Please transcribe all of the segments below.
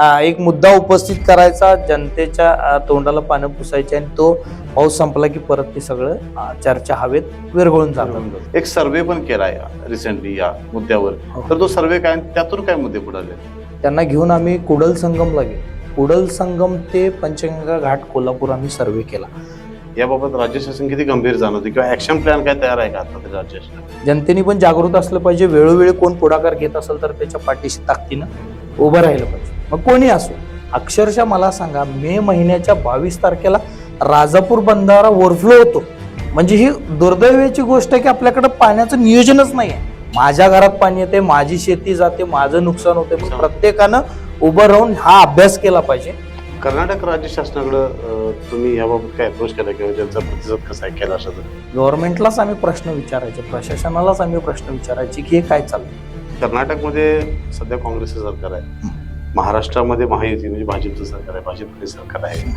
एक मुद्दा उपस्थित करायचा जनतेच्या तोंडाला पानं पुसायचे आणि तो पाऊस संपला की परत ते सगळं चर्चा हवेत विरघळून जातात. एक सर्वे पण केलाय रिसेंटली या मुद्द्यावर. हो. तर तो सर्वे काय त्यातून काय मुद्दे पुढे आले? त्यांना घेऊन आम्ही कुडल संगमला गेलो. कुडल संगम ते पंचगंगा घाट कोल्हापूर आम्ही सर्वे केला. याबाबत राज्य शासन किती गंभीर जाणवते किंवा ऍक्शन प्लॅन काय तयार आहे का आता राज्य शासन? जनतेने पण जागृत असलं पाहिजे. वेळोवेळी कोण पुढाकार घेत असेल तर त्याच्या पाठीशी ताकदीनं उभं राहिलं पाहिजे. मग कोणी असो. अक्षरशः मला सांगा मे महिन्याच्या बावीस तारखेला राजापूर बंधारा ओव्हरफ्लो होतो. म्हणजे ही दुर्दैवाची गोष्ट आहे की आपल्याकडे पाण्याचं नियोजनच नाही आहे माझ्या घरात पाणी येते माझी शेती जाते माझं नुकसान होते. मग प्रत्येकानं उभं राहून हा अभ्यास केला पाहिजे. कर्नाटक राज्य शासनाकडे तुम्ही याबाबत काय अप्रोच केला किंवा त्यांचा प्रतिसाद कसा आहे केला असं तर? गव्हर्नमेंटलाच आम्ही प्रश्न विचारायचे प्रशासनालाच आम्ही प्रश्न विचारायचे की हे काय चाललंय? कर्नाटकमध्ये सध्या काँग्रेसचं सरकार आहे. महाराष्ट्रामध्ये महायुती म्हणजे भाजपचं सरकार आहे भाजपचे सरकार आहे.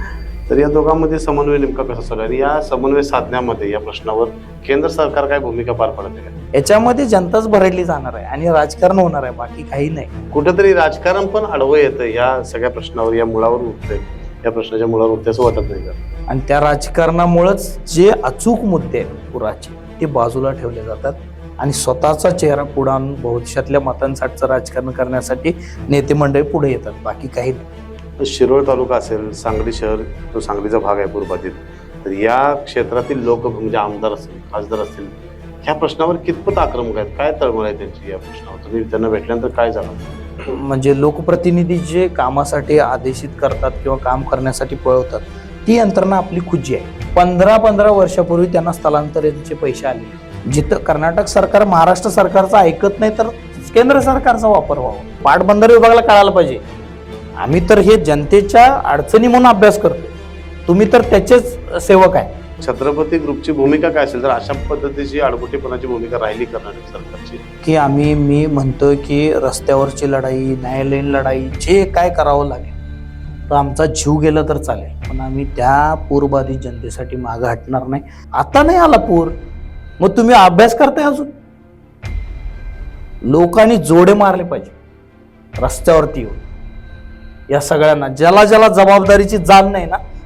तर या दोघांमध्ये समन्वय नेमका कसा चालू आहे? आणि या समन्वय साधण्यामध्ये या प्रश्नावर केंद्र सरकार काय भूमिका पार पाडते का याच्यामध्ये जनताच भरडली जाणार आहे आणि राजकारण होणार आहे बाकी काही नाही. कुठेतरी राजकारण पण आडवं येतं या सगळ्या प्रश्नावर या मुळावर उठतंय. या प्रश्नाच्या मुळावर उठते असं वाटत नाही का? आणि त्या राजकारणामुळेच जे अचूक मुद्दे आहेत पुराचे ते बाजूला ठेवले जातात. आणि स्वतःचा चेहरा पुढे आणून भविष्यातल्या मतांसाठीचं राजकारण करण्यासाठी नेते मंडळी पुढे येतात बाकी काही नाही. शिरोळ तालुका असेल सांगली शहर जो सांगलीचा भाग आहे पूर्वाधित तर या क्षेत्रातील लोक म्हणजे आमदार असतील खासदार असतील ह्या प्रश्नावर कितपत आक्रमक आहेत? काय तळमळ आहे त्यांची या प्रश्नावर? तुम्ही त्यांना भेटल्यानंतर काय जाणवतं? म्हणजे लोकप्रतिनिधी जे कामासाठी आदेशित करतात किंवा काम करण्यासाठी पळवतात ती यंत्रणा आपली खुजी आहे. पंधरा पंधरा वर्षापूर्वी त्यांना स्थलांतरितचे पैसे आले. जिथं कर्नाटक सरकार महाराष्ट्र सरकारचं ऐकत नाही तर केंद्र सरकारचा वापर व्हावा. पाटबंधारे विभागाला कळायला पाहिजे. आम्ही तर हे जनतेच्या अडचणी म्हणून अभ्यास करतो तुम्ही तर त्याचेच सेवक आहे. छत्रपती ग्रुपची भूमिका काय असेल? तर अशा पद्धतीची आडकुटीपणाची भूमिका राहिली कर्नाटक सरकारची? की आम्ही मी म्हणतोय की रस्त्यावरची लढाई न्यायालयीन लढाई जे काय करावं लागेल तर आमचा जीव गेला तर चालेल. पण आम्ही त्या पूरबाधित जनतेसाठी मागं हटणार नाही. आता नाही आला पूर. मग तुम्ही अभ्यास करताय अजून? लोकांनी जोडे मारले पाहिजे. रस्त्यावरती येऊन. या सगळ्यांना ज्याला ज्याला जबाबदारीची जाण नाही ना